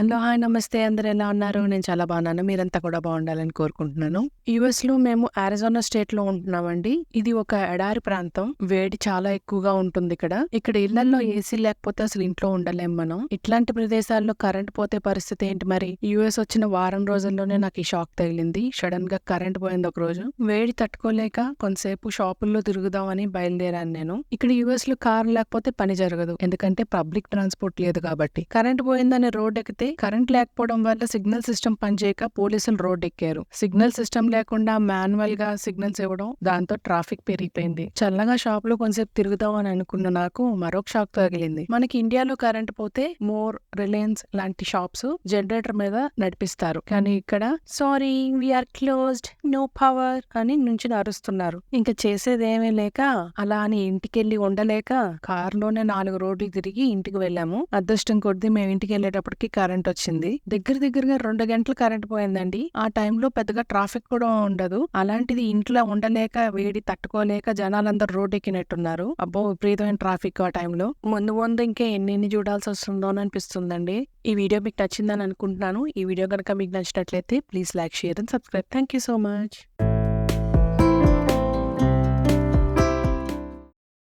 Hello hi నమస్తే. అందరు ఎలా ఉన్నారు? నేను చాలా బాగున్నాను. మీరంతా కూడా బాగుండాలని కోరుకుంటున్నాను. యుఎస్లో మేము అరిజోనా స్టేట్లో ఉంటున్నామండి. ఇది ఒక ఎడారి ప్రాంతం. వేడి చాలా ఎక్కువగా ఉంటుంది ఇక్కడ. ఇక్కడ ఇళ్ళలో ఏసీ లేకపోతే అసలు ఇంట్లో ఉండలేం మనం. ఇట్లాంటి ప్రదేశాల్లో కరెంట్ పోతే పరిస్థితి ఏంటి మరి? యుఎస్ వచ్చిన వారం రోజుల్లోనే నాకు ఈ షాక్ తగిలింది. సడన్గా కరెంట్ పోయింది ఒక రోజు. వేడి తట్టుకోలేక కొంతసేపు షాపుల్లో తిరుగుదామని బయలుదేరాను నేను. ఇక్కడ యుఎస్లో కార్ లేకపోతే పని జరగదు. ఎందుకంటే పబ్లిక్ ట్రాన్స్పోర్ట్ లేదు కాబట్టి. కరెంట్ పోయిందని రోడ్ ఎక్కితే కరెంట్ లేకపోవడం వల్ల సిగ్నల్ సిస్టమ్ పనిచేయక పోలీసులు రోడ్ ఎక్కారు సిగ్నల్ సిస్టమ్ లేకుండా మాన్యువల్గా సిగ్నల్స్ ఇవ్వడం దాంతో ట్రాఫిక్ పెరిగిపోయింది. చల్లగా షాప్లో కొంచెంసేపు తిరుగుదాం అని అనుకున్న నాకు మరొక షాక్ తగిలింది. మనకి ఇండియాలో కరెంట్ పోతే మోర్ రిలయన్స్ లాంటి షాప్స్ జనరేటర్ మీద నడిపిస్తారు. కానీ ఇక్కడ sorry we're closed no power అని నుంచి అరుస్తున్నారు ఇంకా చేసేది ఏమీ లేక అలా అని ఇంటికెళ్ళి ఉండలేక కారులోనే నాలుగు రోడ్లు తిరిగి ఇంటికి వెళ్ళాము. అదృష్టం కొద్ది మేము ఇంటికి వెళ్ళేటప్పటికి కరెంట్ వచ్చింది. దగ్గర దగ్గరగా రెండు గంటలు కరెంట్ పోయిందండి. ఆ టైంలో పెద్దగా ట్రాఫిక్ కూడా ఉండదు. అలాంటిది ఇంట్లో ఉండలేక వేడి తట్టుకోలేక జనాలందరూ రోడ్ ఎక్కినట్టున్నారు. అబ్బో విపరీతమైన ట్రాఫిక్ ఆ టైంలో ముందు ముందు ఇంకా ఎన్ని ఎన్ని చూడాల్సి వస్తుందో అని అనిపిస్తుందండి. ఈ వీడియో మీకు నచ్చిందని అనుకుంటున్నాను. ఈ వీడియో కనుక మీకు నచ్చినట్లయితే please like share and subscribe thank you so much